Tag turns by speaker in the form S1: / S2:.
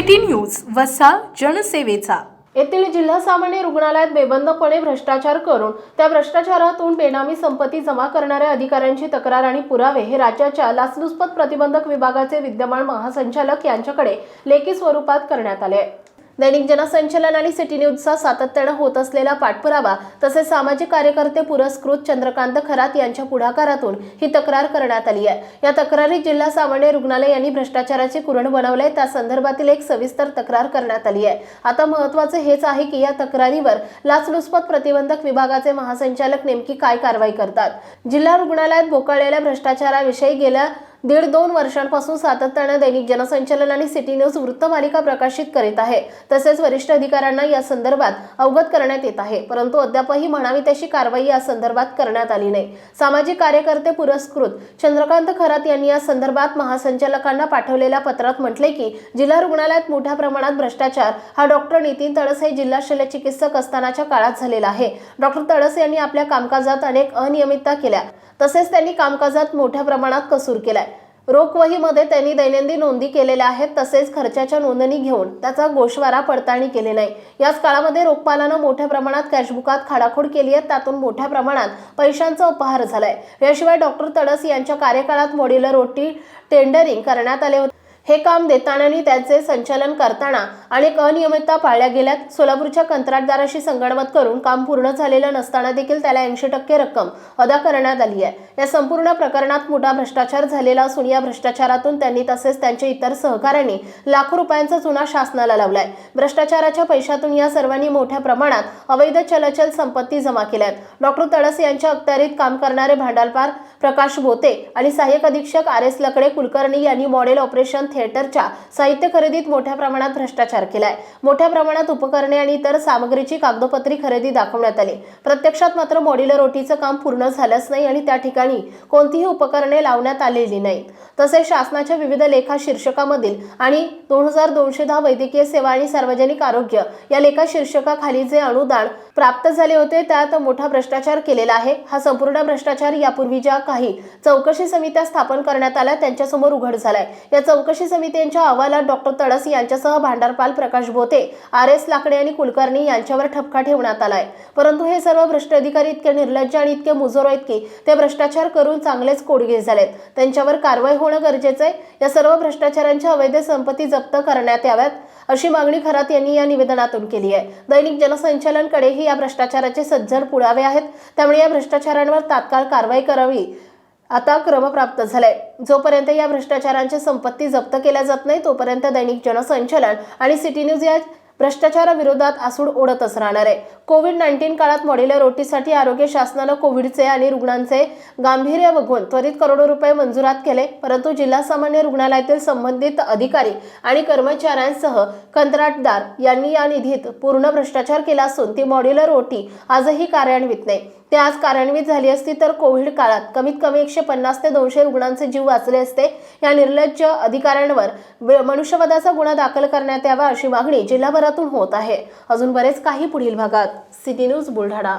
S1: City news वसा जनसेवेचा.
S2: येथील जिल्हा सामान्य रुग्णालयात बेबंदपणे भ्रष्टाचार करून त्या भ्रष्टाचारातून बेनामी संपत्ती जमा करणाऱ्या अधिकाऱ्यांची तक्रार आणि पुरावे हे राज्याच्या लाचलुचपत प्रतिबंधक विभागाचे विद्यमान महासंचालक यांच्याकडे लेखी स्वरूपात करण्यात आले दैनिक जनसंचलन आणि सिटी न्यूजचा सातत्यानं होत असलेला पाठपुरावा तसेच सामाजिक कार्यकर्ते पुरस्कृत चंद्रकांत खरात यांच्या पुढाकारातून ही तक्रार करण्यात आली आहे. या तक्रारीत जिल्हा सामान्य रुग्णालय यांनी भ्रष्टाचाराचे कुरण बनवले त्या संदर्भातील एक सविस्तर तक्रार करण्यात आली आहे. आता महत्त्वाचे हेच आहे की या तक्रारीवर लाचलुचपत प्रतिबंधक विभागाचे महासंचालक नेमकी काय कारवाई करतात? जिल्हा रुग्णालयात बोकाळलेल्या भ्रष्टाचाराविषयी गेल्या दीड दोन वर्षांपासून सातत्यानं दैनिक जनसंचलन आणि सिटी न्यूज वृत्तमालिका प्रकाशित करीत आहे. तसेच वरिष्ठ अधिकाऱ्यांना या संदर्भात अवगत करण्यात येत आहे. परंतु अद्यापही म्हणावी तशी कारवाई या संदर्भात करण्यात आली नाही. सामाजिक कार्यकर्ते पुरस्कृत चंद्रकांत खरात यांनी या संदर्भात महासंचालकांना पाठवलेल्या पत्रात म्हटले की जिल्हा रुग्णालयात मोठ्या प्रमाणात भ्रष्टाचार हा डॉक्टर नितीन तळस हे जिल्हा शल्य चिकित्सक असतानाच्या काळात झालेला आहे. डॉक्टर तळस यांनी आपल्या कामकाजात अनेक अनियमितता केल्या. तसेच त्यांनी कामकाजात मोठ्या प्रमाणात कसूर केलाय. रोखवहीमध्ये त्यांनी दैनंदिन नोंदी केलेल्या आहेत तसेच खर्चाच्या नोंदणी घेऊन त्याचा गोषवारा पडताळणी केली नाही. याच काळामध्ये रोखपालानं मोठ्या प्रमाणात कॅशबुकात खाडाखोड केली आहे त्यातून मोठ्या प्रमाणात पैशांचा उपहार झालाय. याशिवाय डॉक्टर तडस यांच्या कार्यकाळात मॉड्युलर रोटी टेंडरिंग करण्यात आले होते. हे काम देताना आणि त्याचे संचालन करताना अनेक अनियमितता पाळल्या गेल्यात. सोलापूरच्या कंत्राटदाराशी संगणमत करून काम पूर्ण झालेलं नसताना देखील त्याला ऐंशी टक्के रक्कम अदा करण्यात आली आहे. या संपूर्ण प्रकरणात मोठा भ्रष्टाचार झालेला असून या भ्रष्टाचारातून त्यांनी तसेच त्यांच्या इतर सहकाऱ्यांनी लाखो रुपयांचा चुना शासनाला लावलाय. भ्रष्टाचाराच्या पैशातून या सर्वांनी मोठ्या प्रमाणात अवैध चलचल संपत्ती जमा केल्यात. डॉक्टर तडस यांच्या अखत्यारीत काम करणारे भांडारपार प्रकाश बोते आणि सहाय्यक अधीक्षक आर एस लकडे कुलकर्णी यांनी मॉडेल ऑपरेशन थिएटरच्या साहित्य खरेदीत मोठ्या प्रमाणात भ्रष्टाचार केलाय. मोठ्या प्रमाणात उपकरणे आणि इतर सामग्रीची कागदोपत्री खरेदी दाखवण्यात आली. प्रत्यक्षात मात्र मॉड्युलर ओटीचं काम पूर्ण झालंच नाही आणि त्या ठिकाणी कोणतीही उपकरणे लावण्यात आलेली नाहीत. तसेच शासनाच्या विविध लेखा शीर्षकामधील आणि दोन हजार दोनशे दहा वैद्यकीय सेवा आणि सार्वजनिक आरोग्य या लेखा शीर्षकाखाली जे अनुदान प्राप्त झाले होते त्यात मोठा भ्रष्टाचार केलेला आहे. हा संपूर्ण भ्रष्टाचार यापूर्वी ज्या काही चौकशी समित्या स्थापन करण्यात आल्या त्यांच्यासमोर उघड झालाय. या चौकशी समित्यांच्या अहवालात डॉक्टर तडस यांच्यासह भांडारपाल प्रकाश बोते आर एस लाकडे आणि कुलकर्णी यांच्यावर ठपका ठेवण्यात आलाय. परंतु हे सर्व भ्रष्ट अधिकारी इतके निर्लज्ज आणि इतके मुजोर आहेत की ते भ्रष्टाचार करून चांगलेच कोडगे झालेत. त्यांच्यावर कारवाई होणं गरजेचं आहे. या सर्व भ्रष्टाचारांच्या अवैध संपत्ती जप्त करण्यात याव्यात अशी मागणी खरात यांनी या निवेदनातून केली आहे. दैनिक जनसंचालनकडेही या भ्रष्टाचाराचे सज्जड पुरावे आहेत. त्यामुळे या भ्रष्टाचारांवर तात्काळ कारवाई करावी. आता क्रमप्राप्त झालाय. जोपर्यंत या भ्रष्टाचारांच्या संपत्ती जप्त केल्या जात नाही तोपर्यंत दैनिक जनसंचलन आणि सिटी न्यूज या भ्रष्टाचाराविरोधात आसूड ओढतच राहणार आहे. कोविड नाईन्टीन काळात मॉड्युलर ओटीसाठी आरोग्य शासनानं कोविडचे आणि रुग्णांचे गांभीर्य बघून त्वरित करोडो रुपये मंजुरात केले परंतु जिल्हा सामान्य रुग्णालयातील संबंधित अधिकारी आणि कर्मचाऱ्यांसह कंत्राटदार यांनी या निधीत पूर्ण भ्रष्टाचार केला असून ती मॉड्युलर ओटी आजही कार्यान्वित नाही. ते आज कार्यान्वित झाली असती तर कोविड काळात कमीत कमी एकशे पन्नास ते दोनशे रुग्णांचे जीव वाचले असते. या निर्लज्ज अधिकाऱ्यांवर मनुष्यवधाचा गुन्हा दाखल करण्यात यावा अशी मागणी जिल्हाभरातून होत आहे. अजून बरेच काही पुढील भागात. City news Buldhana.